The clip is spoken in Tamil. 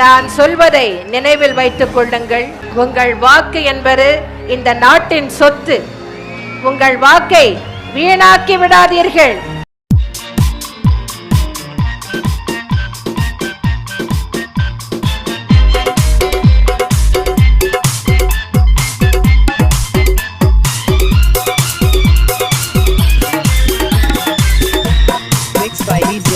நான் சொல்வதை நினைவில் வைத்துக் கொள்ளுங்கள். உங்கள் வாக்கு என்பது இந்த நாட்டின் சொத்து. உங்கள் வாக்கை வீணாக்கி விடாதீர்கள். Mixed by DJ